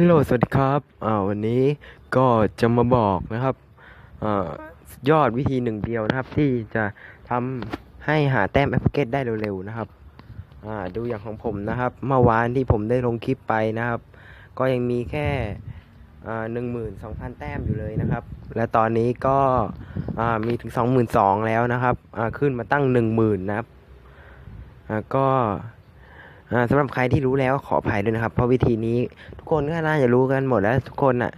ฮัลโหล สวัสดีครับอ่าวันนี้ก็จะมาบอกนะครับอ่ายอดวิธีหนึ่งเดียวนะครับ ที่จะทำให้หาแต้มแอปเกตได้เร็วๆนะครับอ่าดูอย่างของผมนะครับ เมื่อวานที่ผมได้ลงคลิปไปนะครับ ก็ยังมีแค่อ่าหนึ่งหมื่นสองพันแต้มอยู่เลยนะครับ และตอนนี้ก็อ่ามีถึงสองหมื่นสองแล้วนะครับอ่าขึ้นมาตั้งหนึ่งหมื่นนะครับอ่าก็ สำหรับใครที่รู้แล้วขออภัยด้วยนะครับ เพราะวิธีนี้ทุกคนก็น่าจะรู้กันหมดแล้วทุกคนน่ะ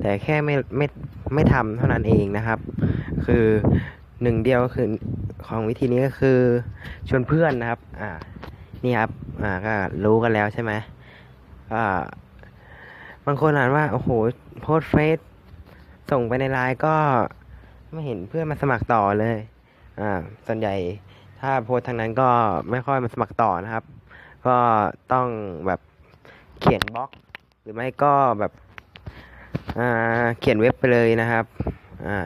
แต่แค่ไม่ไม่ไม่ทำเท่านั้นเองนะครับ คือหนึ่งเดียวก็คือของวิธีนี้ก็คือชวนเพื่อนนะครับ อ่า นี่ครับ อ่าก็รู้กันแล้วใช่ไหมอ่าบางคนอ่านว่าโอ้โหโพสเฟซส่งไปในไลน์ก็ไม่เห็นเพื่อนมาสมัครต่อเลย อ่า ส่วนใหญ่ถ้าโพสทางนั้นก็ไม่ค่อยมาสมัครต่อนะครับ ก็ต้องแบบเขียนบล็อก หรือไม่ก็แบบอ่าเขียนเว็บไปเลยนะครับอ่า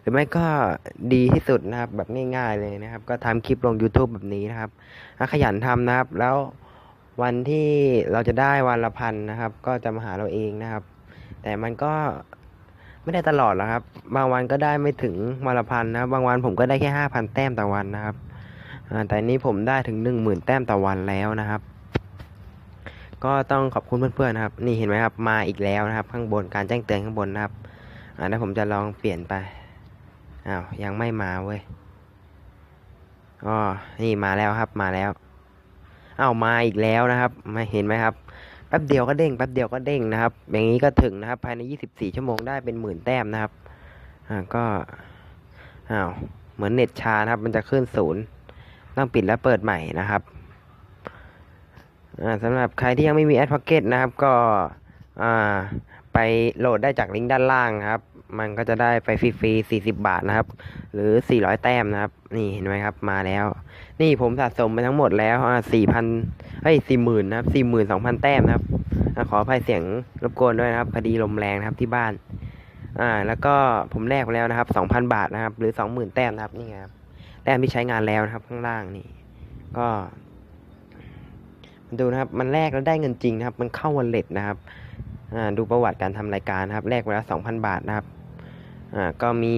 หรือไม่ก็ดีที่สุดนะครับ แบบง่ายๆเลยนะครับ ก็ทำคลิปลง YouTube แบบนี้นะครับถ้าขยันทำนะครับ แล้ววันที่เราจะได้วันละพันนะครับ ก็จะมาหาเราเองนะครับ แต่มันก็ไม่ได้ตลอดหรอกครับ บางวันก็ได้ไม่ถึงวันละพันนะบบางวันผมก็ได้แค่ห้าพันแต้มต่อวันนะครับ แต่นี้ผมได้ถึงหนึ่งหมื่นแต้มต่อวันแล้วนะครับ ก็ต้องขอบคุณเพื่อนๆนะครับ นี่เห็นไหมครับ มาอีกแล้วนะครับ ข้างบนการแจ้งเตือนข้างบนนะครับอ่าแล้วผมจะลองเปลี่ยนไป อ้าว ยังไม่มาเว้ยอ๋อนี่มาแล้วครับ มาแล้วอ้าวมาอีกแล้วนะครับมาเห็นไหมครับแป๊บเดียวก็เด้งแป๊บเดียวก็เด้งนะครับ อย่างนี้ก็ถึงนะครับ ภายใน 24 ชั่วโมงได้เป็นหมื่นแต้มนะครับ อ่าก็อ้าวเหมือนเน็ตชานะครับ มันจะขึ้นศูนย์ ต้องปิดแล้วเปิดใหม่นะครับสำหรับใครที่ยังไม่มี Ad Pocket นะครับก็ไปโหลดได้จากลิงก์ด้านล่างครับ มันก็จะได้ไปฟรีๆ40 บาทนะครับ หรือ 400 แต้มนะครับ นี่เห็นไหมครับมาแล้ว นี่ผมสะสมไปทั้งหมดแล้วอ่า4,000เฮ้ย40,000นะครับ42,000 แต้มนะครับขออภัยเสียงรบกวนด้วยนะครับพอดีลมแรงนะครับที่บ้าน อ่า แล้วก็ผมแลกไปแล้วนะครับ 2,000 บาทนะครับ หรือ 20,000 แต้มนะครับนี่ครับ แต้มที่ใช้งานแล้วนะครับ ข้างล่างนี่ ก็ดูนะครับ มันแลกแล้วได้เงินจริงนะครับ มันเข้าวันเล็ตนะครับดูประวัติการทำรายการนะครับแลกไปแล้วสองพันบาทนะครับก็มี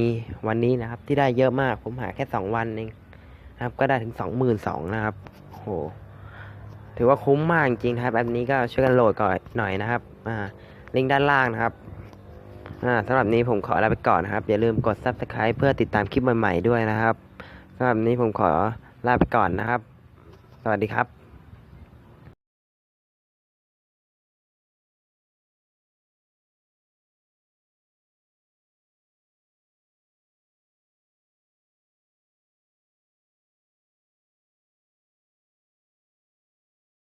วันนี้นะครับ ที่ได้เยอะมากผมหาแค่สองวันเองนะครับ ก็ได้ถึงสองหมื่นสองนะครับโอ้โหถือว่าคุ้มมากจริงครับแบบนี้ก็ช่วยกันโหลดก่อนหน่อยนะครับอ่าลิงก์ด้านล่างนะครับอ่าสำหรับนี้ผมขอลาไปก่อนนะครับ อย่าลืมกด subscribe เพื่อติดตามคลิปใหม่ๆด้วยนะครับ สำหรับนี้ผมขอลาไปก่อนนะครับ สวัสดีครับ